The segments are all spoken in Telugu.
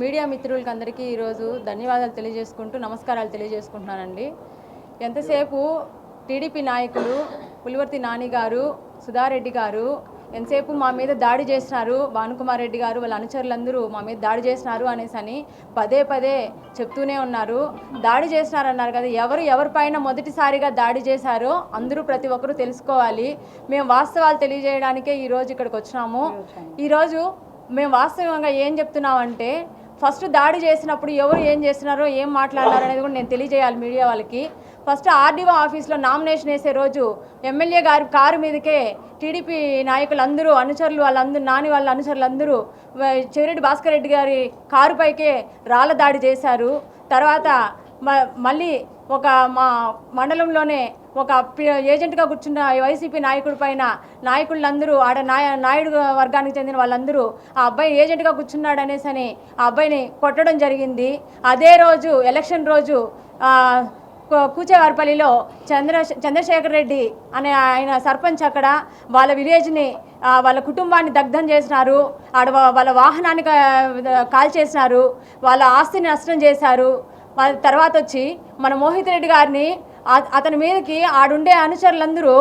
మీడియా మిత్రులకి అందరికీ ఈరోజు ధన్యవాదాలు తెలియజేసుకుంటూ నమస్కారాలు తెలియజేసుకుంటున్నానండి. ఎంతసేపు టీడీపీ నాయకులు పులివర్తి నాని గారు సుధారెడ్డి గారు ఎంతసేపు మా మీద దాడి చేసినారు భానుకుమార్ రెడ్డి గారు వాళ్ళ అనుచరులందరూ మా మీద దాడి చేసినారు అనేసి అని పదే పదే చెప్తూనే ఉన్నారు. దాడి చేసినారన్నారు కదా ఎవరు ఎవరిపైన మొదటిసారిగా దాడి చేశారో అందరూ ప్రతి ఒక్కరూ తెలుసుకోవాలి. మేము వాస్తవాలు తెలియజేయడానికే ఈరోజు ఇక్కడికి వచ్చినాము. ఈరోజు మేము వాస్తవంగా ఏం చెప్తున్నామంటే ఫస్ట్ దాడి చేసినప్పుడు ఎవరు ఏం చేస్తున్నారో ఏం మాట్లాడారు అనేది కూడా నేను తెలియజేయాలి మీడియా వాళ్ళకి. ఫస్ట్ ఆర్డీఓ ఆఫీస్లో నామినేషన్ వేసే రోజు ఎమ్మెల్యే గారి కారు మీదకే టీడీపీ నాయకులందరూ అనుచరులు వాళ్ళందరూ నాని వాళ్ళ అనుచరులందరూ చెవిరెడ్డి భాస్కర్ రెడ్డి గారి కారుపైకే రాళ్ళ దాడి చేశారు. తర్వాత మ- మళ్ళీ ఒక మా మండలంలోనే ఒక ఏజెంట్గా కూర్చున్న వైసీపీ నాయకుడి పైన నాయకులందరూ ఆడ నాయ నాయుడు వర్గానికి చెందిన వాళ్ళందరూ ఆ అబ్బాయి ఏజెంట్గా కూర్చున్నాడు అనేసి అని ఆ అబ్బాయిని కొట్టడం జరిగింది. అదే రోజు ఎలక్షన్ రోజు కూచేవారిపల్లిలో చంద్ర చంద్రశేఖర్ రెడ్డి అనే ఆయన సర్పంచ్ అక్కడ వాళ్ళ విలేజ్ని వాళ్ళ కుటుంబాన్ని దగ్ధం చేసినారు. ఆడ వాళ్ళ వాహనాన్ని కాల్ చేసినారు వాళ్ళ ఆస్తిని నష్టం చేశారు. తర్వాత వచ్చి మన మోహిత్ రెడ్డి గారిని అతని మీదకి ఆడుండే అనుచరులందరూ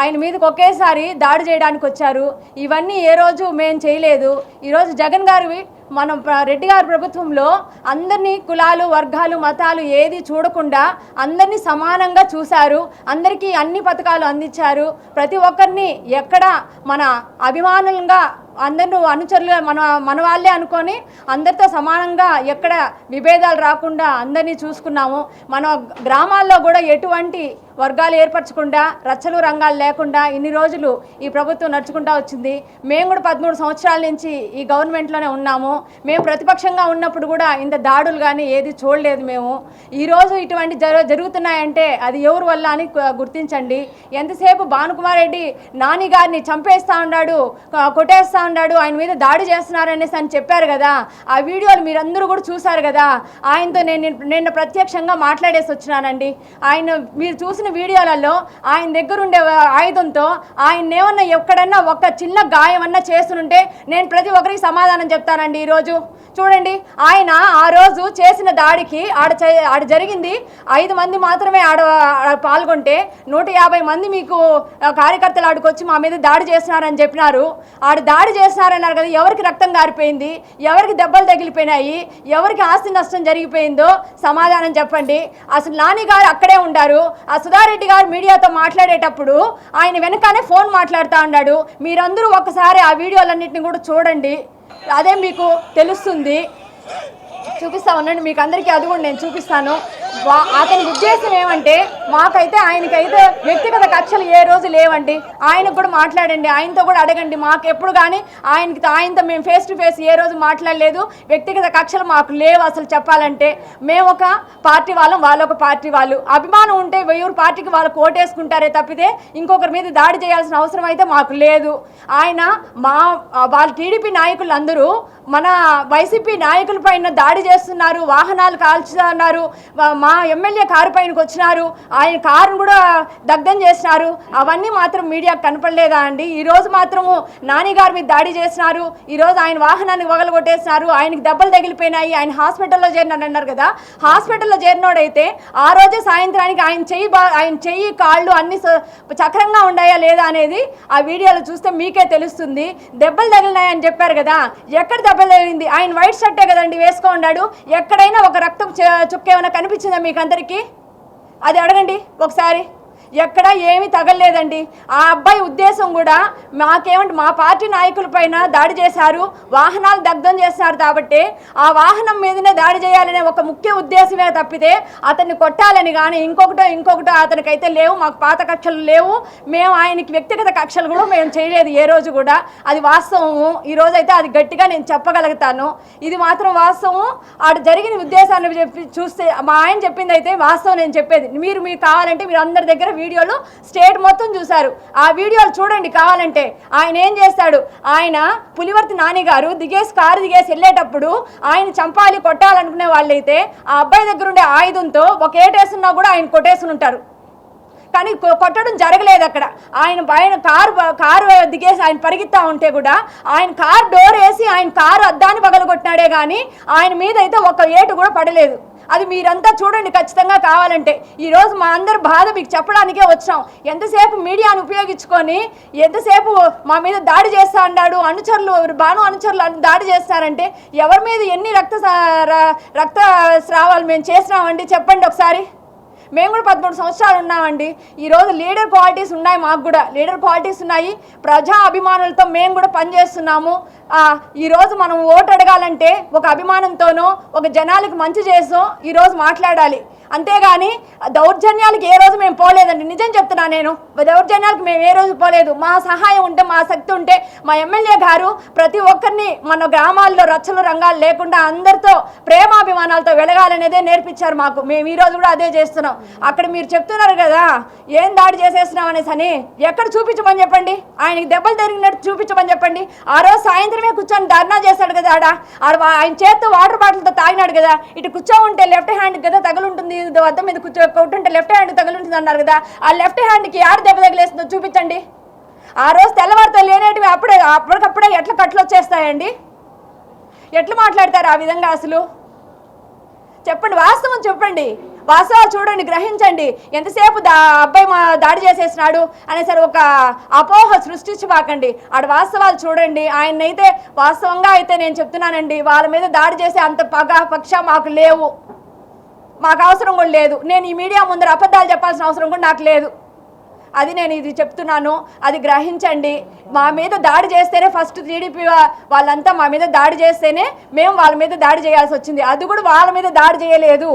ఆయన మీదకి ఒకేసారి దాడి చేయడానికి వచ్చారు. ఇవన్నీ ఏ రోజు మేము చేయలేదు. ఈరోజు జగన్ గారి మన రెడ్డి గారి ప్రభుత్వంలో అందరినీ కులాలు వర్గాలు మతాలు ఏది చూడకుండా అందరినీ సమానంగా చూశారు. అందరికీ అన్ని పథకాలు అందించారు. ప్రతి ఒక్కరిని ఎక్కడ మన అభిమానులుగా అందరిని అనుచరులు మన మన వాళ్ళే అనుకొని అందరితో సమానంగా ఎక్కడ విభేదాలు రాకుండా అందరినీ చూసుకున్నాము. మన గ్రామాల్లో కూడా ఎటువంటి వర్గాలు ఏర్పరచకుండా రచ్చలు రంగాలు లేకుండా ఇన్ని రోజులు ఈ ప్రభుత్వం నడుచుకుంటా వచ్చింది. మేము కూడా పదమూడు సంవత్సరాల నుంచి ఈ గవర్నమెంట్లోనే ఉన్నాము. మేము ప్రతిపక్షంగా ఉన్నప్పుడు కూడా ఇంత దాడులు కానీ ఏది చూడలేదు మేము. ఈరోజు ఇటువంటి జరు జరుగుతున్నాయంటే అది ఎవరి వల్ల అని గుర్తించండి. ఎంతసేపు భానుకుమార్ రెడ్డి నాని గారిని చంపేస్తా ఉన్నాడు కొట్టేస్తా ఉన్నాడు ఆయన మీద దాడి చేస్తున్నారనేసి అని చెప్పారు కదా. ఆ వీడియోలు మీరందరూ కూడా చూశారు కదా. ఆయనతో నేను నిన్న ప్రత్యక్షంగా మాట్లాడేసి వచ్చినానండి. ఆయన మీరు చూసిన వీడియోలలో ఆయన దగ్గర ఉండే ఆయుధంతో ఆయన ఏమన్నా ఎక్కడన్నా ఒక చిన్న గాయం అన్నా చేస్తుంటే నేను ప్రతి ఒక్కరికి సమాధానం చెప్తానండి ఈరోజు. చూడండి ఆయన ఆ రోజు చేసిన దాడికి ఆడ ఆడ జరిగింది ఐదు మంది మాత్రమే ఆడ పాల్గొంటే నూట యాభై మంది మీకు కార్యకర్తలు ఆడికొచ్చి మా మీద దాడి చేస్తున్నారని చెప్పినారు. ఆడ దాడి చేస్తున్నారన్నారు కదా ఎవరికి రక్తం గారిపోయింది ఎవరికి దెబ్బలు తగిలిపోయినాయి ఎవరికి ఆస్తి నష్టం జరిగిపోయిందో సమాధానం చెప్పండి. అసలు నాని గారు అక్కడే ఉండారు. ఆ సుధారెడ్డి గారు మీడియాతో మాట్లాడేటప్పుడు ఆయన వెనకానే ఫోన్ మాట్లాడుతూ ఉన్నాడు. మీరందరూ ఒక్కసారి ఆ వీడియోలన్నింటినీ కూడా చూడండి. అదే మీకు తెలుస్తుంది. చూపిస్తా ఉండండి మీకు అందరికీ అది కూడా నేను చూపిస్తాను. అతని ఉద్దేశం ఏమంటే మాకైతే ఆయనకైతే వ్యక్తిగత కక్షలు ఏ రోజు లేవండి. ఆయనకు కూడా మాట్లాడండి. ఆయనతో కూడా అడగండి. మాకు ఎప్పుడు కానీ ఆయనకి ఆయనతో మేము ఫేస్ టు ఫేస్ ఏ రోజు మాట్లాడలేదు. వ్యక్తిగత కక్షలు మాకు లేవు అసలు చెప్పాలంటే. మేము ఒక పార్టీ వాళ్ళం వాళ్ళు ఒక పార్టీ వాళ్ళు. అభిమానం ఉంటే వెయ్యూరు పార్టీకి వాళ్ళు కోటేసుకుంటారే తప్పితే ఇంకొకరి మీద దాడి చేయాల్సిన అవసరం అయితే మాకు లేదు. ఆయన మా వాళ్ళ టీడీపీ నాయకులు అందరూ మన వైసీపీ నాయకుల పైన దాడి చేస్తున్నారు వాహనాలు కాల్చుతున్నారు మా మా ఎమ్మెల్యే కారు పైనకి వచ్చినారు. ఆయన కారును కూడా దగ్ధం చేసినారు. అవన్నీ మాత్రం మీడియాకు కనపడలేదా అండి? ఈ రోజు మాత్రము నాని గారి మీద దాడి చేసినారు. ఈ రోజు ఆయన వాహనాన్ని వగలగొట్టేసినారు. ఆయనకి దెబ్బలు తగిలిపోయినాయి. ఆయన హాస్పిటల్లో చేరినాడు అన్నారు కదా. హాస్పిటల్లో చేరినోడైతే ఆ రోజే సాయంత్రానికి ఆయన చెయ్యి బా ఆయన చెయ్యి కాళ్ళు అన్ని చక్రంగా ఉన్నాయా లేదా అనేది ఆ వీడియోలో చూస్తే మీకే తెలుస్తుంది. దెబ్బలు తగిలినాయని చెప్పారు కదా. ఎక్కడ దెబ్బలు తగిలింది? ఆయన వైట్ షర్టే కదండి వేసుకో ఉన్నాడు. ఎక్కడైనా ఒక రక్తం చ- చుక్క ఏమైనా కనిపించింది మీకు అందరికీ అది అడగండి ఒకసారి. ఎక్కడా ఏమీ తగలలేదండి. ఆ అబ్బాయి ఉద్దేశం కూడా మాకేమంటే మా పార్టీ నాయకుల పైన దాడి చేశారు వాహనాలు దగ్ధం చేశారు కాబట్టి ఆ వాహనం మీదనే దాడి చేయాలనే ఒక ముఖ్య ఉద్దేశమే తప్పితే అతన్ని కొట్టాలని కానీ ఇంకొకటో ఇంకొకటో అతనికైతే లేవు మాకు పాత కక్షలు లేవు మేము ఆయనకి వ్యక్తిగత కక్షలు కూడా మేము చేయలేదు ఏ రోజు కూడా. అది వాస్తవము. ఈ అయితే అది గట్టిగా నేను చెప్పగలుగుతాను. ఇది మాత్రం వాస్తవం ఆడ జరిగిన ఉద్దేశాన్ని చెప్పి చూస్తే మా ఆయన చెప్పింది అయితే వాస్తవం నేను చెప్పేది. మీరు మీరు కావాలంటే మీరు అందరి దగ్గర వీడియోలు స్టేట్ మొత్తం చూశారు. ఆ వీడియోలు చూడండి కావాలంటే. ఆయన ఏం చేస్తాడు? ఆయన పులివర్తి నాని గారు దిగేసి కారు దిగేసి వెళ్ళేటప్పుడు ఆయన చంపాలి కొట్టాలనుకునే వాళ్ళైతే ఆ అబ్బాయి దగ్గర ఉండే ఆయుధంతో ఒక ఏటేసున్నా కూడా ఆయన కొట్టేసుని ఉంటారు. కానీ కొ- కొట్టడం జరగలేదు అక్కడ. ఆయన ఆయన కారు కారు దిగేసి ఆయన పరిగెత్తా ఉంటే కూడా ఆయన కారు డోర్ వేసి ఆయన కారు అద్దాన్ని పగలగొట్టినాడే కానీ ఆయన మీద అయితే ఒక ఏటు కూడా పడలేదు. అది మీరంతా చూడండి ఖచ్చితంగా కావాలంటే. ఈరోజు మా అందరి బాధ మీకు చెప్పడానికే వచ్చాం. ఎంతసేపు మీడియాను ఉపయోగించుకొని ఎంతసేపు మా మీద దాడి చేస్తా అన్నాడు అనుచరులు భాను అనుచరులు దాడి చేస్తారంటే ఎవరి మీద ఎన్ని రక్త రక్త స్రావాలు మేము చేసినామండి? చెప్పండి ఒకసారి. మేము కూడా పదమూడు సంవత్సరాలు ఉన్నామండి. ఈరోజు లీడర్ క్వాలిటీస్ ఉన్నాయి మాకు కూడా. లీడర్ క్వాలిటీస్ ఉన్నాయి. ప్రజా అభిమానులతో మేము కూడా పనిచేస్తున్నాము. ఈరోజు మనం ఓటు అడగాలంటే ఒక అభిమానంతోనో ఒక జనాలకు మంచి చేసో ఈరోజు మాట్లాడాలి. అంతేగాని దౌర్జన్యాలకు ఏ రోజు మేము పోలేదు. పోలేదండి నిజం చెప్తున్నా నేను. దౌర్జన్యాలకు మేము ఏ రోజు పోలేదు. మా సహాయం ఉంటే మా శక్తి ఉంటే మా ఎమ్మెల్యే గారు ప్రతి ఒక్కరిని మన గ్రామాల్లో రచ్చలు రంగాలు లేకుండా అందరితో ప్రేమాభిమానాలతో వెలగాలనేదే నేర్పించారు మాకు. మేము ఈ రోజు కూడా అదే చేస్తున్నాం. అక్కడ మీరు చెప్తున్నారు కదా ఏం దాడి చేసేస్తున్నాం అనేసి అని. ఎక్కడ చూపించమని చెప్పండి? ఆయనకి దెబ్బలు జరిగినట్టు చూపించమని చెప్పండి. ఆ రోజు సాయంత్రమే కూర్చొని ధర్నా చేశాడు కదా ఆడ. వా- ఆయన చేత్తో వాటర్ బాటిల్తో తాగినాడు కదా. ఇటు కూర్చో ఉంటే లెఫ్ట్ హ్యాండ్ కదా తగులుంటుంది. ఇది వద్ద మీద కూర్చో ఉంటే లెఫ్ట్ హ్యాండ్ తగులుంటుంది అన్నారు కదా. ఆ లెఫ్ట్ హ్యాండ్కి ఆడ దెబ్బ తగిలేస్తుందో చూపించండి. ఆ రోజు తెల్లవారితో లేనేటివి అప్పుడే అప్పటికప్పుడే ఎట్లా కట్లు వచ్చేస్తాయండి? ఎట్లా మాట్లాడతారు ఆ విధంగా అసలు? చెప్పండి వాస్తవం చెప్పండి. వాస్తవాలు చూడండి గ్రహించండి. ఎంతసేపు దా అబ్బాయి మా దాడి చేసేసినాడు అనేసరి ఒక అపోహ సృష్టించబాకండి. ఆడ వాస్తవాలు చూడండి. ఆయన్నైతే వాస్తవంగా అయితే నేను చెప్తున్నానండి వాళ్ళ మీద దాడి చేసే అంత పగ పక్ష మాకు లేవు. మాకు అవసరం కూడా లేదు. నేను ఈ మీడియా ముందర అబద్ధాలు చెప్పాల్సిన అవసరం కూడా నాకు లేదు. అది నేను ఇది చెప్తున్నాను. అది గ్రహించండి. మా మీద దాడి చేస్తేనే ఫస్ట్ టీడీపీ వాళ్ళంతా మా మీద దాడి చేస్తేనే మేము వాళ్ళ మీద దాడి చేయాల్సి వచ్చింది. అది కూడా వాళ్ళ మీద దాడి చేయలేదు.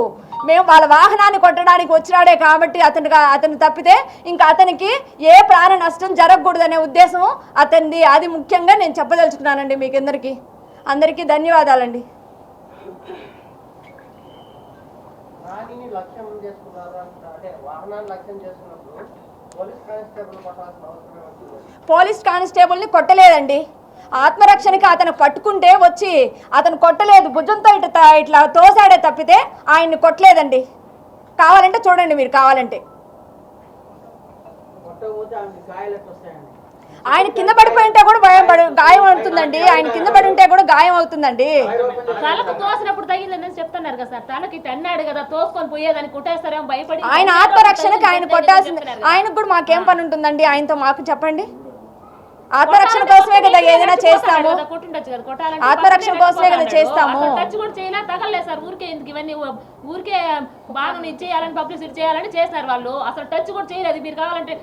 మేము వాళ్ళ వాహనాన్ని కొట్టడానికి వచ్చినాడే కాబట్టి అతను అతను తప్పితే ఇంకా అతనికి ఏ ప్రాణ నష్టం జరగకూడదనే ఉద్దేశం అతనిది. అది ముఖ్యంగా నేను చెప్పదలుచుకున్నానండి మీకు అందరికీ అందరికీ ధన్యవాదాలండి. నానిని లక్ష్యం చేసుకున్నారు అంట వాహనాన్ని లక్ష్యం చేసుకున్నప్పుడు పోలీస్ కానిస్టేబుల్ పట్టాల్సిన అవసరం పోలీస్ కానిస్టేబుల్ని కొట్టలేదండి. ఆత్మరక్షణకి అతను పట్టుకుంటే వచ్చి అతను కొట్టలేదు భుజంతో ఇట్లా త- ఇట్లా తోసాడే తప్పితే ఆయన్ని కొట్టలేదండి. కావాలంటే చూడండి మీరు కావాలంటే. కొట్టకపోతే ఆమె వస్తాయండి ఆయన కింద పడిపోయి ఉంటే కూడా భయం పడి గాయం అవుతుందండి. ఆయన కింద పడి ఉంటే కూడా గాయం అవుతుందండి. తలకు తోసినప్పుడు తగిలిందని చెప్తున్నారు కదా సార్. తలకి తన్నాడు కదా తోసుకొని పోయేదని కుట్టేస్తారేమో భయపడి ఆయన ఆత్మరక్షణకి ఆయన కొట్టాల్సింది. ఆయనకు కూడా మాకేం పని ఉంటుందండి ఆయనతో మాకు చెప్పండి. ఆత్మరక్షణ కోసమే కదా ఏదైనా చేస్తాము. ఆత్మరక్షణ కోసమే కదా. చేస్తాము. టచ్ కూడా చేయలే తగలలేదు సార్. ఊరికే ఎందుకు ఇవన్నీ ఊరికే బాగా చేయాలని పబ్లిసిటీ చేయాలని చేస్తారు వాళ్ళు. అసలు టచ్ కూడా చేయలేదు. మీరు కావాలంటే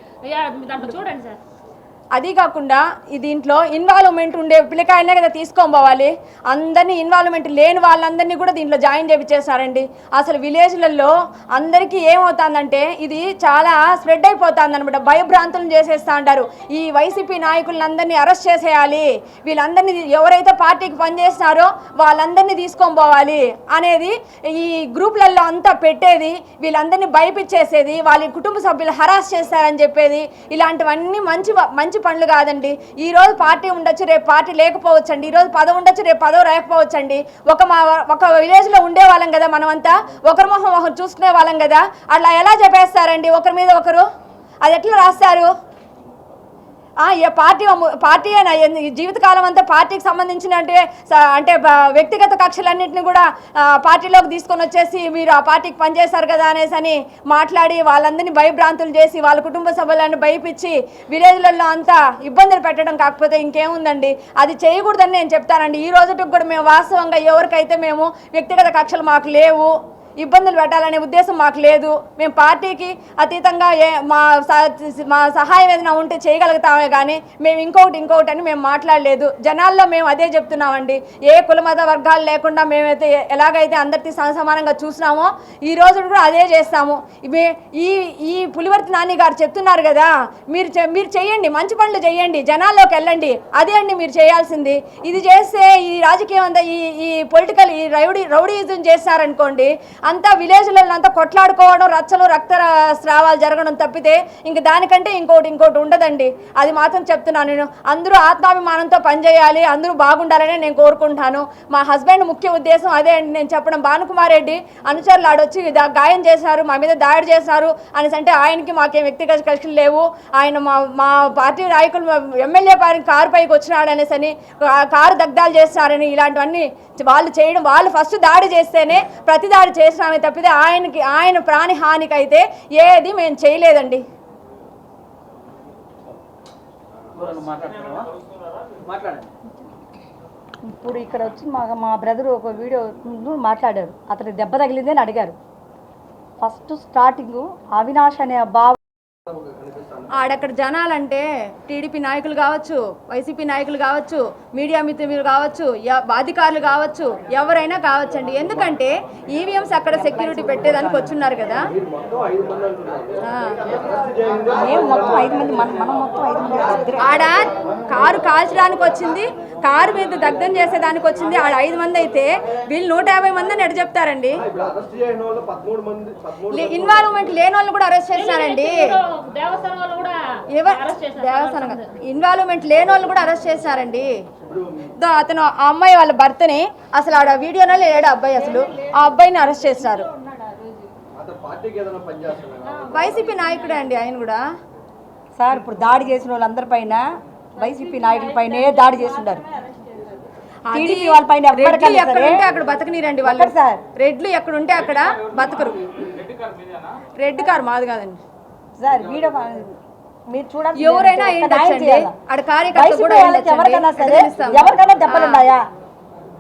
దాంట్లో చూడండి సార్. అది కాకుండా దీంట్లో ఇన్వాల్వ్మెంట్ ఉండే పిల్లకాయలనే కదా తీసుకొని పోవాలి అందరినీ ఇన్వాల్వ్మెంట్ లేని వాళ్ళందరినీ కూడా దీంట్లో జాయిన్ చేపించేస్తారండి అసలు విలేజ్లలో అందరికీ ఏమవుతుందంటే ఇది చాలా స్ప్రెడ్ అయిపోతుంది అనమాట భయభ్రాంతులను చేసేస్తా అంటారు. ఈ వైసీపీ నాయకులందరినీ అరెస్ట్ చేసేయాలి. వీళ్ళందరినీ ఎవరైతే పార్టీకి పనిచేస్తున్నారో వాళ్ళందరినీ తీసుకొని పోవాలి అనేది ఈ గ్రూప్లలో అంతా పెట్టేది వీళ్ళందరినీ భయపించేసేది వాళ్ళ కుటుంబ సభ్యులు హరాస్ చేస్తారని చెప్పేది ఇలాంటివన్నీ మంచి మంచి పనులు కాదండి. ఈ రోజు పార్టీ ఉండొచ్చు రేపు పార్టీ లేకపోవచ్చండి. ఈ రోజు పదవి ఉండొచ్చు రేపు పదవి లేకపోవచ్చండి ఒక మా ఒక విలేజ్లో ఉండే వాళ్ళం కదా మనమంతా. ఒకరి మొహం ఒకరు చూసుకునే వాళ్ళం కదా. అట్లా ఎలా చెప్పేస్తారండి? ఒకరి మీద ఒకరు. అది ఎట్లా రాస్తారు? ఏ పార్టీ పార్టీ అయినా జీవితకాలం అంతా పార్టీకి సంబంధించిన అంటే అంటే వ్యక్తిగత కక్షలన్నింటినీ కూడా పార్టీలోకి తీసుకొని వచ్చేసి మీరు ఆ పార్టీకి పనిచేస్తారు కదా అనేసి అని మాట్లాడి వాళ్ళందరినీ భయభ్రాంతులు చేసి వాళ్ళ కుటుంబ సభ్యులను భయపించి విలేజ్లలో అంతా ఇబ్బందులు పెట్టడం కాకపోతే ఇంకేముందండి? అది చేయకూడదని నేను చెప్తానండి. ఈ రోజుకి కూడా మేము వాస్తవంగా ఎవరికైతే మేము వ్యక్తిగత కక్షలు మాకు లేవు ఇబ్బందులు పెట్టాలనే ఉద్దేశం మాకు లేదు. మేము పార్టీకి అతీతంగా ఏ మా మా సహాయం ఏదైనా ఉంటే చేయగలుగుతామే కానీ మేము ఇంకొకటి ఇంకొకటి అని మేము మాట్లాడలేదు. జనాల్లో మేము అదే చెప్తున్నామండి. ఏ కులమత వర్గాలు లేకుండా మేమైతే ఎలాగైతే అందరికీ సమానంగా చూసినామో ఈ రోజు కూడా అదే చేస్తాము. ఈ ఈ పులివర్తి నాని గారు చెప్తున్నారు కదా మీరు చె- మీరు చేయండి మంచి పనులు చేయండి జనాల్లోకి వెళ్ళండి. అదే అండి మీరు చేయాల్సింది. ఇది చేస్తే ఈ రాజకీయం అంతా ఈ ఈ పొలిటికల్ ఈ రౌడీ రౌడీయిజం చేస్తారనుకోండి అంతా విలేజ్లలో అంతా కొట్లాడుకోవడం రచ్చలు రక్త స్రావాలు జరగడం తప్పితే ఇంక దానికంటే ఇంకోటి ఇంకోటి ఉండదండి. అది మాత్రం చెప్తున్నాను నేను. అందరూ ఆత్మాభిమానంతో పనిచేయాలి అందరూ బాగుండాలని నేను కోరుకుంటాను. మా హస్బెండ్ ముఖ్య ఉద్దేశం అదే అండి. నేను చెప్పడం భానుకుమార్ రెడ్డి అనుచరులు ఆడొచ్చి దా- గాయం చేశారు మా మీద దాడి చేశారు అనేసి అంటే ఆయనకి మాకేం వ్యక్తిగత కక్షలు లేవు. ఆయన మా మా పార్టీ నాయకులు ఎమ్మెల్యే పారిన కారు పైకి వచ్చినాడు అనేసి అని కారు దగ్ధాలు చేస్తారని ఇలాంటివన్నీ వాళ్ళు చేయడం వాళ్ళు ఫస్ట్ దాడి చేస్తేనే ప్రతి దాడి చేసినామే తప్పితే ఆయనకి ఆయన ప్రాణి హానికి అయితే ఏది మేము చేయలేదండి. మాట్లాడండి. ఇప్పుడు ఇక్కడ వచ్చి మా మా బ్రదర్ ఒక వీడియో ముందు మాట్లాడారు. అతనికి దెబ్బ తగిలింది అని అడిగారు. ఫస్ట్ స్టార్టింగ్ అవినాష్ అనే బాబు ఆడక్కడ జనాలంటే టీడీపీ నాయకులు కావచ్చు వైసీపీ నాయకులు కావచ్చు మీడియా మిత్రులు కావచ్చు అధికారులు కావచ్చు ఎవరైనా కావచ్చండి. ఎందుకంటే ఈవీఎంస్ అక్కడ సెక్యూరిటీ పెట్టేదానికి వచ్చున్నారు కదా. ఆడ కారు కాల్చడానికి వచ్చింది కారు మీద దగ్ధం చేసేదానికి వచ్చింది. ఆడ ఐదు మంది అయితే వీళ్ళు నూట యాభై మంది అని ఎడ చెప్తారండి? ఇప్పుడు అరెస్ట్ చేయని వాళ్ళు పదమూడు మంది పదమూడు ఇన్వాల్వ్మెంట్ లేని వాళ్ళు కూడా అరెస్ట్ చేశారండి దేవస్థానం వాళ్ళు ఇన్వాల్వ్మెంట్ లేని వాళ్ళు కూడా అరెస్ట్ చేశారండి. దో అతను ఆ అమ్మాయి వాళ్ళ భర్తని అసలు ఆడ వీడియోలో లేడు అబ్బాయి అసలు? ఆ అబ్బాయిని అరెస్ట్ చేశారు. వైసీపీ నాయకుడే అండి ఆయన కూడా. సార్ ఇప్పుడు దాడి చేసిన వాళ్ళందరిపైన వైసీపీ నాయకుల పైనే దాడి చేస్తున్నారు అది టీడీపీ వాళ్ళపైన రెడ్లు ఎవ్వరికైనా ఎక్కడ సరే. ఉంటే అక్కడ బతకనీరండి వాళ్ళు. సార్. రెడ్లు ఎక్కడ ఉంటే అక్కడ బతకరు. రెడ్ కార్ మాది కాదండి. సార్ వీడియో మీరు చూడండి ఎవరైనా? ఆడ కార్యకర్త కూడా. ఎవరికైనా సరే. ఎవరికైనా దెబ్బలు. ఉన్నాయా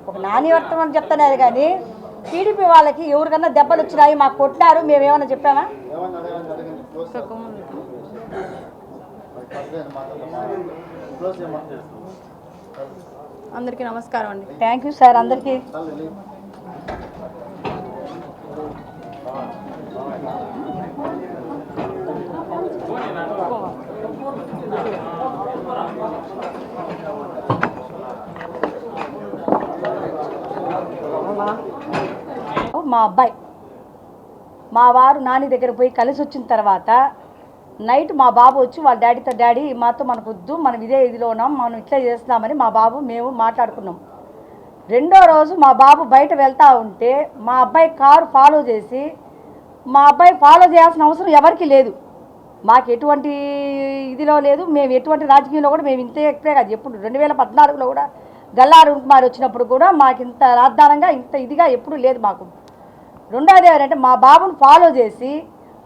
ఒక నాని వర్తమని చెప్తున్నారు కానీ టీడీపీ వాళ్ళకి ఎవరికైనా దెబ్బలు వచ్చినాయి మాకు కొట్టారు మేము ఏమైనా చెప్పామా అందరికీ నమస్కారం అండి థ్యాంక్ యూ సార్ అందరికీ మా అబ్బాయి. మా వారు నాని దగ్గర పోయి కలిసి వచ్చిన తర్వాత నైట్ మా బాబు వచ్చి వాళ్ళ డాడీతో డాడీ మాతో మనకు వద్దు మనం ఇదే ఇదిలో ఉన్నాం మనం ఇట్లా చేస్తున్నామని మా బాబు మేము మాట్లాడుకున్నాం. రెండో రోజు మా బాబు బయట వెళ్తూ ఉంటే మా అబ్బాయి కారు ఫాలో చేసి మా అబ్బాయి ఫాలో చేయాల్సిన అవసరం ఎవరికీ లేదు. మాకు ఎటువంటి ఇదిలో లేదు మేము ఎటువంటి రాజకీయంలో కూడా మేము ఇంతే ఎక్కువే కాదు ఎప్పుడు రెండు వేల పద్నాలుగులో కూడా గల్లారు కుమార్ వచ్చినప్పుడు కూడా మాకు ఇంత రాద్దానంగా ఇంత ఇదిగా ఎప్పుడూ లేదు మాకు. రెండోది ఎవరంటే మా బాబుని ఫాలో చేసి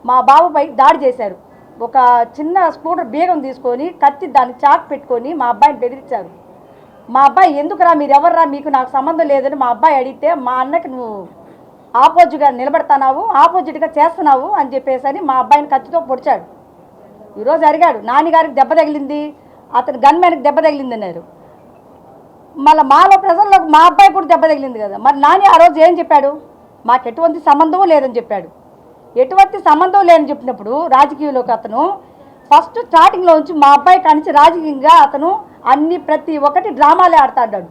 మా బాబుపై దాడి చేశారు. ఒక చిన్న స్కూటర్ బీగం తీసుకొని కత్తి దాన్ని చాక్ పెట్టుకొని మా అబ్బాయిని బెదిరించారు. మా అబ్బాయి ఎందుకురా మీరు ఎవర్రా మీకు నాకు సంబంధం లేదని మా అబ్బాయి అడిగితే మా అన్నకి నువ్వు ఆపోజిట్గా నిలబడతానావు ఆపోజిట్గా చేస్తున్నావు అని చెప్పేసి అని మా అబ్బాయిని కత్తితో పొడిచాడు. ఈరోజు అడిగాడు నాన్నగారికి దెబ్బ తగిలింది అతని గన్మెన్కి దెబ్బ తగిలింది అన్నారు. మళ్ళీ మాలో ప్రజల్లో మా అబ్బాయి కూడా దెబ్బ తగిలింది కదా. మరి నాని ఆ రోజు ఏం చెప్పాడు? మాకు ఎటువంటి సంబంధం లేదని చెప్పాడు. ఎటువంటి సంబంధం లేదని చెప్పినప్పుడు రాజకీయంలోకి అతను ఫస్ట్ స్టార్టింగ్లో నుంచి మా అబ్బాయి కానించి రాజకీయంగా అతను అన్ని ప్రతి ఒక్కటి డ్రామాలే ఆడుతాడు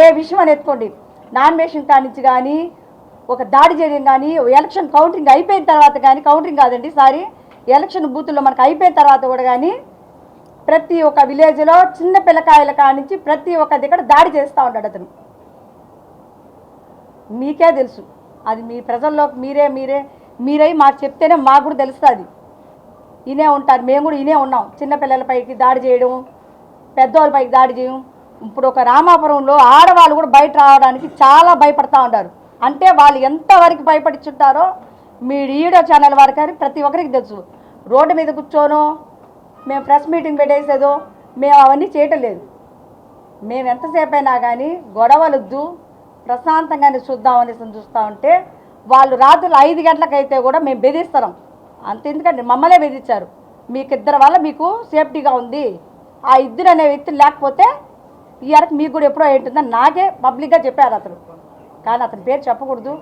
ఏ విషయం అని ఎత్తుకోండి. నామినేషన్ కానించి కానీ ఒక దాడి చేయడం కానీ ఎలక్షన్ కౌంటింగ్ అయిపోయిన తర్వాత కానీ కౌంటరింగ్ కాదండి సారీ ఎలక్షన్ బూతుల్లో మనకు అయిపోయిన తర్వాత కూడా కానీ ప్రతి ఒక్క విలేజ్లో చిన్న పిల్లకాయల కానించి ప్రతి ఒక్క దగ్గర దాడి చేస్తూ ఉంటాడు అతను. మీకే తెలుసు. అది మీ ప్రజల్లో మీరే మీరే మీరై మాకు చెప్తేనే మాకు కూడా తెలుస్తుంది. ఇనే ఉంటారు. మేము కూడా ఇనే ఉన్నాం. చిన్నపిల్లలపైకి దాడి చేయడం పెద్దవాళ్ళపైకి దాడి చేయడం. ఇప్పుడు ఒక రామాపురంలో ఆడవాళ్ళు కూడా బయట రావడానికి చాలా భయపడతా ఉంటారు అంటే వాళ్ళు ఎంతవరకు భయపడిచుంటారో మీ వీడియో ఛానల్ వారికి కానీ ప్రతి ఒక్కరికి తెలుసు. రోడ్డు మీద కూర్చోనో మేము ప్రెస్ మీటింగ్ పెట్టేసేదో మేము అవన్నీ చేయటం లేదు. మేము ఎంతసేపు అయినా కానీ గొడవలొద్దు. ప్రశాంతంగానే చూద్దామని చూస్తూ ఉంటే వాళ్ళు రాత్రులు ఐదు గంటలకైతే కూడా మేము బెదిరిస్తాం. అంత ఎందుకంటే మమ్మల్నే బెదిరించారు. మీకు ఇద్దరు వల్ల మీకు సేఫ్టీగా ఉంది. ఆ ఇద్దరు అనే వ్యక్తులు లేకపోతే ఈ అరకు మీకు కూడా ఎప్పుడో ఏంటుందని నాకే పబ్లిక్గా చెప్పారు అతను. కానీ అతని పేరు చెప్పకూడదు.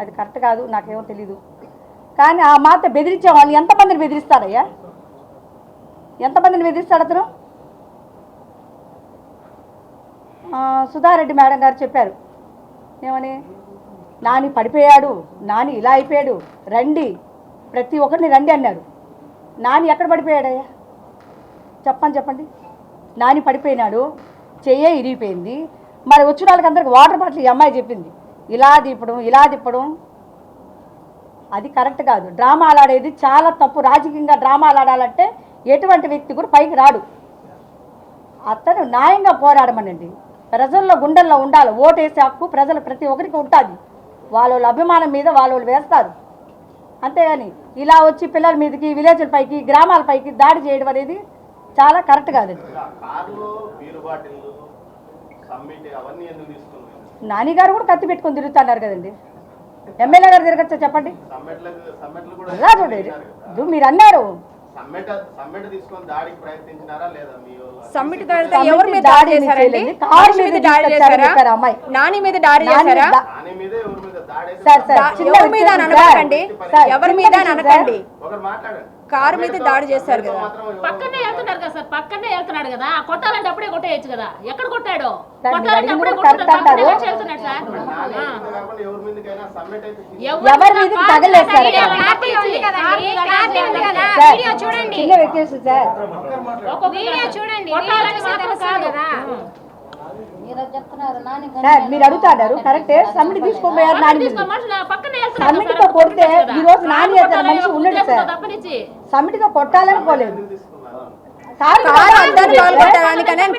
అది కరెక్ట్ కాదు. నాకేమో తెలీదు. కానీ ఆ మాత బెదిరించే వాళ్ళు ఎంతమందిని బెదిరిస్తారయ్యా? ఎంతమందిని బెదిరిస్తాడు అతను? సుధారెడ్డి మేడం గారు చెప్పారు. ఏమని? నాని పడిపోయాడు నాని ఇలా అయిపోయాడు రండి ప్రతి ఒక్కరిని రండి అన్నారు. నాని ఎక్కడ పడిపోయాడయ్యా? చెప్పండి చెప్పండి. నాని పడిపోయినాడు చెయ్యే ఇరిగిపోయింది. మరి వచ్చిన వాళ్ళకందరికి వాటర్ బాటిల్ ఈ అమ్మాయి చెప్పింది. ఇలా తిప్పడం ఇలా తిప్పడం. అది కరెక్ట్ కాదు. డ్రామాలు ఆడేది చాలా తప్పు. రాజకీయంగా డ్రామాలు ఆడాలంటే ఎటువంటి వ్యక్తి కూడా పైకి రాడు. అతను న్యాయంగా పోరాడమనండి. ప్రజల్లో గుండెల్లో ఉండాలి. ఓటేసే హక్కు ప్రజలు ప్రతి ఒక్కరికి ఉంటుంది. వాళ్ళ వాళ్ళ అభిమానం మీద వాళ్ళ వాళ్ళు వేస్తారు. అంతేగాని ఇలా వచ్చి పిల్లల మీదకి విలేజ్ల పైకి గ్రామాల పైకి దాడి చేయడం అనేది చాలా కరెక్ట్ తీసుకున్నారు? నాని గారు కూడా కత్తి పెట్టుకొని తిరుగుతున్నారు కదండి. ఎమ్మెల్యే గారు తిరగచ్చా చెప్పండి? మీరు అన్నారు. సమ్మెట్ సమ్మెట్ తీసుకొని దాడికి ప్రయత్నించినారా లేదా మీ వాళ్ళు? సమ్మిట్ తర్వాత ఎవరి మీద దాడి చేశారండి. కారు మీద దాడి చేశారా. నాని మీద దాడి చేశారా ఎవరి మీద. అనకండి ఎవరి మీద అనకండి ఒకరు మాట్లాడండి కారు మీద దాడి చేశారు కదా. పక్కనే వెళ్తున్నారు కదా సార్ పక్కనే వెళ్తున్నాడు కదా. కొట్టాలంటే అప్పుడే కొట్టేయచ్చు కదా. ఎక్కడ కొట్టాడు? కొట్టాలంటే అప్పుడే వెళ్తున్నాడు సార్. మీద ఎవరి మీదకి తగలేదు సార్? చూడండి. వీడియో చూడండి కొట్టాలని వీడియో మాత్రం కదా. సార్ మీరు అడుగుతాడారు? కరెక్టే సమ్మిడి తీసుకోబోయారు నాని సార్, కొడితే ఈ రోజు. నాని మనిషి ఉద్దేశంతో సార్. సమ్మిటితో కొట్టాలని పోలేదు.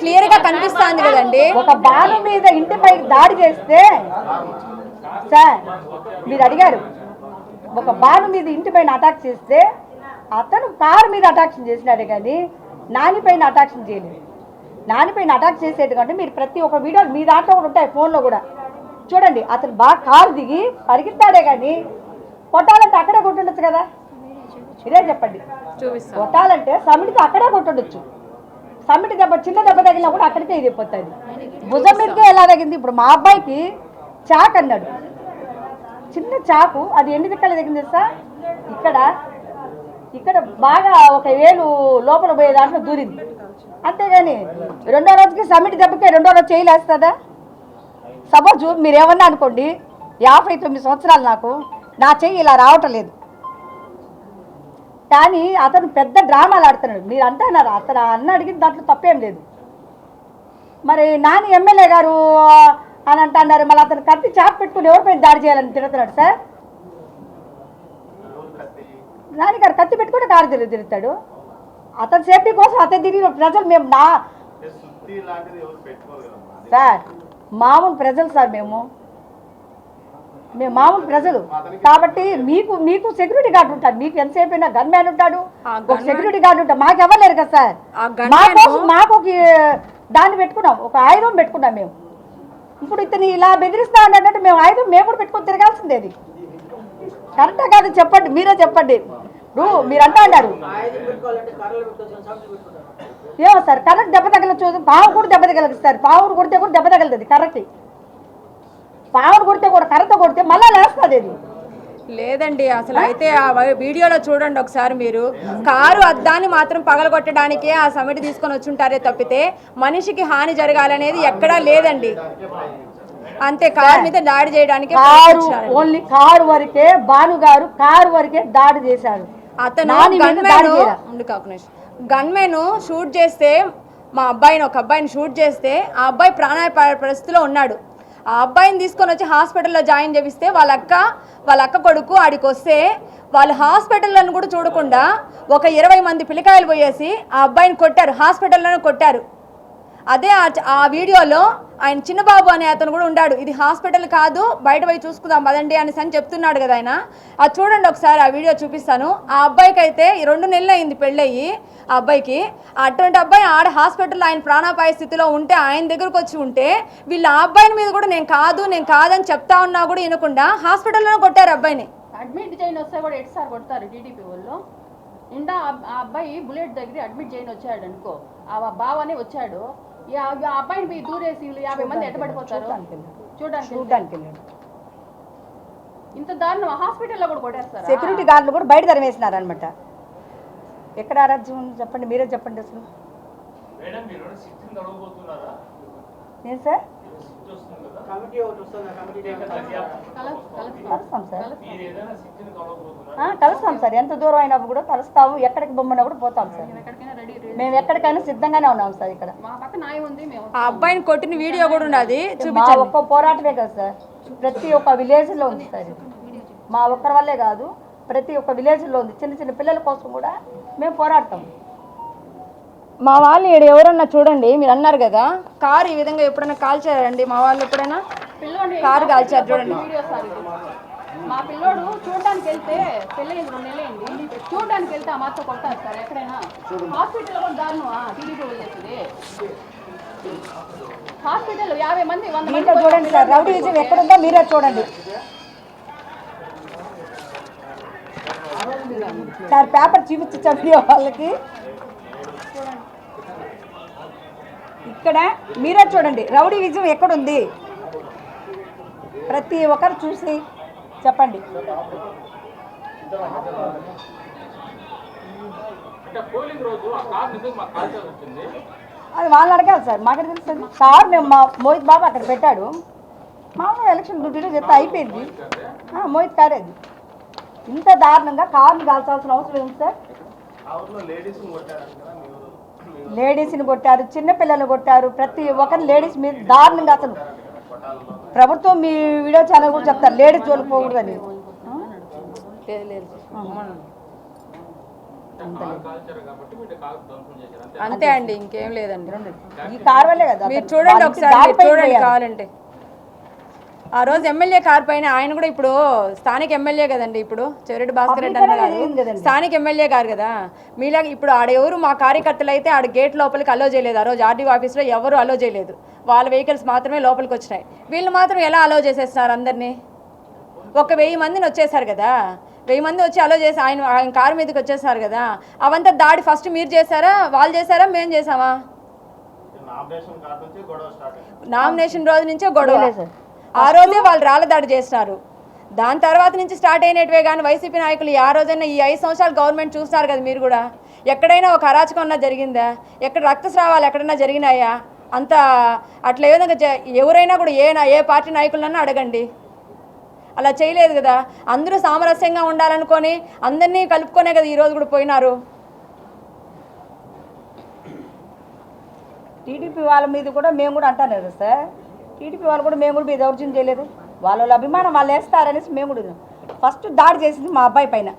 క్లియర్గా కనిపిస్తాంది కదండి. ఒక బాణం మీద ఇంటిపై దాడి చేస్తే సార్ మీరు అడిగారు. ఒక బాణం మీద ఇంటిపైన అటాక్ చేస్తే అతను కారు మీద అటాక్షన్ చేసినాడే కానీ నానిపైన అటాక్షన్ చేయలేదు. నానిపైన అటాక్ చేసేది కంటే మీరు ప్రతి ఒక్క వీడియో మీ దాంట్లో కూడా ఉంటాయి ఫోన్లో కూడా. చూడండి అతను బాగా కారు దిగి పరిగెత్తాడే కానీ కొట్టాలంటే అక్కడే కొట్టుండొచ్చు కదా? ఇదే చెప్పండి. కొట్టాలంటే సమిటితో అక్కడే కొట్టుండొచ్చు. సమిటి దెబ్బ చిన్న దెబ్బ తగిలినా కూడా అక్కడికే ఇది అయిపోతుంది భుజం మీదకే ఎలా తగింది ఇప్పుడు మా అబ్బాయికి చాక్ అన్నాడు. చిన్న చాకు అది ఎన్ని దిక్కలు తగింది తెలుసా? ఇక్కడ ఇక్కడ బాగా ఒక వేలు లోపల పోయే దాంట్లో దూరింది. అంతేగాని రెండో రోజుకి సమిటి దెబ్బకి రెండో రోజు చేయలేస్తుందా సపోజ్ మీరు ఏమన్నా అనుకోండి యాభై తొమ్మిది సంవత్సరాలు నాకు నా చెయ్యి ఇలా రావటం లేదు. కానీ అతను పెద్ద డ్రామాలు ఆడుతున్నాడు. మీరు అంటున్నారు అతను అన్న అడిగిన దాంట్లో తప్పేం లేదు. మరి నాని ఎమ్మెల్యే గారు అని అంటున్నారు మళ్ళీ అతను కత్తి చాప్ పెట్టుకుని ఎవరిపైన దాడి చేయాలని తిరుగుతున్నాడు సార్? కత్తి? నాని గారు కత్తి పెట్టుకుని కారు తిరిగి తిరుగుతాడు. అతని సేఫ్టీ కోసం అతను తిరిగి ప్రజలు మేము నా సార్ మామూలు ప్రజలు సార్ మేము. మేము మామూలు ప్రజలు. కాబట్టి మీకు మీకు సెక్యూరిటీ గార్డ్ ఉంటాడు. మీకు ఎంతసేపు అయినా గన్ మ్యాన్ ఉంటాడు. ఒక సెక్యూరిటీ గార్డ్ ఉంటాడు. మాకు ఎవరు లేరు కదా సార్. ఆ gun మా man- కోసం మాకు ఒక దాన్ని పెట్టుకున్నాం. ఒక ఆయుధం పెట్టుకున్నాం మేము. ఇప్పుడు ఇతని ఇలా బెదిరిస్తా అన్నట్టు మేము ఆయుధం మేము కూడా పెట్టుకొని తిరగాల్సిందే అది. కరెక్టా కాదు చెప్పండి మీరే చెప్పండి. ఇప్పుడు మీరు అంటా అన్నారు ఏమో సార్ కరెక్ట్ దెబ్బ తగలచ్చు పావు కూడా దెబ్బ తగలదు సార్. పావును కొడితే కూడా దెబ్బ తగలదు కరెక్ట్ పావును కొడితే కూడా కరెక్ట్ కొడితే మళ్ళీ లేస్తుంది అది. లేదండి అసలు అయితే ఆ వై- వీడియోలో చూడండి ఒకసారి మీరు. కారు అద్దాన్ని మాత్రం పగలగొట్టడానికే ఆ సమిటి తీసుకొని వచ్చుంటారే తప్పితే మనిషికి హాని జరగాలనేది ఎక్కడా లేదండి. అంతే కారు మీద దాడి చేయడానికి కారు ఓన్లీ కారు వరకే భాను గారు కారు వరకే దాడి చేశాడు అతను గన్మెన్ షూట్ చేస్తే మా అబ్బాయిని ఒక అబ్బాయిని షూట్ చేస్తే ఆ అబ్బాయి ప్రాణాపాయ పరిస్థితిలో ఉన్నాడు. ఆ అబ్బాయిని తీసుకొని వచ్చి హాస్పిటల్లో జాయిన్ చేపిస్తే వాళ్ళ అక్క వాళ్ళ అక్క కొడుకు ఆడికి వస్తే వాళ్ళు హాస్పిటల్లను కూడా చూడకుండా ఒక ఇరవై మంది పిల్లకాయలు పోయేసి ఆ అబ్బాయిని కొట్టారు. హాస్పిటల్లోనే కొట్టారు. అదే ఆ వీడియోలో ఆయన చిన్నబాబు అనే అతను కూడా ఉన్నాడు ఇది హాస్పిటల్ కాదు బయట పోయి చూసుకుందాం పదండి అనేసి అని చెప్తున్నాడు కదా ఆయన. అది చూడండి ఒకసారి ఆ వీడియో చూపిస్తాను. ఆ అబ్బాయికి అయితే ఈ రెండు నెలలు అయింది పెళ్ళయ్యి ఆ అబ్బాయికి. అటువంటి అబ్బాయి ఆడ హాస్పిటల్లో ఆయన ప్రాణాపాయ స్థితిలో ఉంటే ఆయన దగ్గరకు వచ్చి ఉంటే వీళ్ళు ఆ అబ్బాయిని మీద కూడా నేను కాదు నేను కాదని చెప్తా ఉన్నా కూడా వినకుండా హాస్పిటల్లోనే కొట్టారు అబ్బాయిని. అడ్మిట్ చేయని వస్తే కూడా ఎటు సార్ కొడతారు టీడీపీ వాళ్ళు? ఇందా ఆ- అబ్బాయి బుల్లెట్ దగ్గర అడ్మిట్ చేయని వచ్చాడు అనుకో. ఆ బావనే వచ్చాడు. అబ్బాయిని పోయి దూరేసి యాభై మంది ఎట్టబడిపోతారు? చూడ్డానికి. చూడడానికి చూడ్డానికి వెళ్ళాడు. ఇంత దారుణం హాస్పిటల్లో కూడా కొట్టేస్తారా? సెక్యూరిటీ గార్డులు కూడా బయట తరిమేసినారు అనమాట ఎక్కడ ఆరాధ్యం ఉంది? చెప్పండి మీరే చెప్పండి అసలు. ఏం సార్? కలుస్తాం. సార్. ఆ, కలుస్తాం సార్. ఎంత దూరం అయినా కూడా కలుస్తాము. ఎక్కడికి బొమ్మన్నా కూడా పోతాం సార్. మేము ఎక్కడికైనా సిద్ధంగానే ఉన్నాం సార్ ఇక్కడ. మా పక్క న్యాయం ఉంది మేము ఆ అబ్బాయిని కొట్టిన వీడియో కూడా ఉన్నది మా చూపించండి. ఒక్క పోరాటమే కదా సార్. ప్రతి ఒక్క విలేజ్లో ఉంది సార్ ఇది. మా ఒక్కరి వల్లే కాదు ప్రతి ఒక్క విలేజ్లో ఉంది. చిన్న చిన్న పిల్లల కోసం కూడా మేము పోరాడతాం. మా వాళ్ళు ఈడ ఎవరన్నా చూడండి మీరు అన్నారు కదా కారు ఈ విధంగా ఎప్పుడైనా కాల్చారండి మా వాళ్ళు ఎప్పుడైనా కారు కాల్చారు చూడండి. వీడియో సార్ ఇది. మా పిల్లోడు చూడడానికి వెళ్తే పెళ్ళి రెండు నెలలైంది. చూడడానికి వెళ్తే ఆ మాతో కొడతారు సార్ ఎక్కడైనా. హాస్పిటల్ కూడా దారుణమా టీడీపీ వెళ్ళేది హాస్పిటల్ యాభై మంది వంద మంది చూడండి సార్ రౌడీ విజయం ఎక్కడుందో మీరే చూడండి. సార్ పేపర్ చూపించి చదివే వాళ్ళకి. ఇక్కడ మీరే చూడండి రౌడీ విజయం ఎక్కడుంది? ప్రతి ఒక్కరు చూసి చెప్పండి. అది వాళ్ళు అడగాలి సార్. మాకు తెలుసు? సార్ మేము మా మోహిత్ బాబు అక్కడ పెట్టాడు. మామూలుగా ఎలక్షన్ డ్యూటీలో చెప్తే అయిపోయింది. ఆ, మోహిత్ కారే అది. ఇంత దారుణంగా కార్లు కాల్చాల్సిన అవసరం ఏంటి సార్? ఆ ఊర్లో లేడీస్ కొట్టారంట కదా మీరు? మీరు లేడీస్ని కొట్టారు చిన్న పిల్లల్ని కొట్టారు. ప్రతి ఒక్కరు లేడీస్ మీద దారుణంగా అసలు ప్రభుత్వం మీ వీడియో ఛానల్ కూడా చెప్తారు. లేడీస్ జోలికి పోకూడదని. లేదు లేదు అంతే అండి ఇంకేం లేదండి. ఈ కార్ వల్లే కదా. మీరు చూడండి ఒకసారి చూడండి. కావాలంటే. ఆ రోజు ఎమ్మెల్యే కార్ పైన ఆయన కూడా ఇప్పుడు స్థానిక ఎమ్మెల్యే కదండి ఇప్పుడు. చెవిరెడ్డి భాస్కర్ రెడ్డి అన్న పబ్లిక్ గారు కదండి. స్థానిక ఎమ్మెల్యే గారు కదా. మీలాగా ఇప్పుడు ఆడ ఎవరు మా కార్యకర్తలు అయితే ఆడ గేట్ లోపలికి అలో చేయలేదు. ఆ రోజు ఆర్డీఓ ఆఫీస్లో ఎవరు అలో చేయలేదు. వాళ్ళ వెహికల్స్ మాత్రమే లోపలికి వచ్చినాయి. వీళ్ళు మాత్రం ఎలా అలో చేసేస్తున్నారు అందరినీ? ఒక వెయ్యి మందిని వచ్చేసారు కదా. వెయ్యి మంది వచ్చి అలో చేసి ఆయన ఆయన కారు మీదకి వచ్చేసారు కదా. అవంతా దాడి ఫస్ట్ మీరు చేశారా? వాళ్ళు చేశారా? మేము చేసామా నామినేషన్ రోజు నుంచే గొడవ. లేదు సార్. ఆ రోజే వాళ్ళు రాళ్ళ దాడి చేసినారు. దాని తర్వాత నుంచి స్టార్ట్ అయినట్టువే కానీ వైసీపీ నాయకులు ఆ రోజైనా ఈ ఐదు సంవత్సరాలు గవర్నమెంట్ చూస్తున్నారు కదా మీరు కూడా. ఎక్కడైనా ఒక అరాచకం అన్నా జరిగిందా? ఎక్కడ రక్తస్రావాలు ఎక్కడైనా జరిగినాయా? అంత అట్లా ఏ విధంగా ఎవరైనా కూడా ఏ ఏ పార్టీ నాయకులన్నా అడగండి. అలా చేయలేదు కదా. అందరూ సామరస్యంగా ఉండాలనుకొని అందరినీ కలుపుకొనే కదా ఈరోజు కూడా పోయినారు. టీడీపీ వాళ్ళ మీద కూడా మేము కూడా అంటాను కదా సార్. టీడీపీ వాళ్ళు కూడా మేము కూడా మీ దౌర్జన్యం చేయలేదు. వాళ్ళ అభిమానం వాళ్ళు వేస్తారనేసి మేము కూడా ఫస్ట్ దాడి చేసింది మా అబ్బాయి పైన.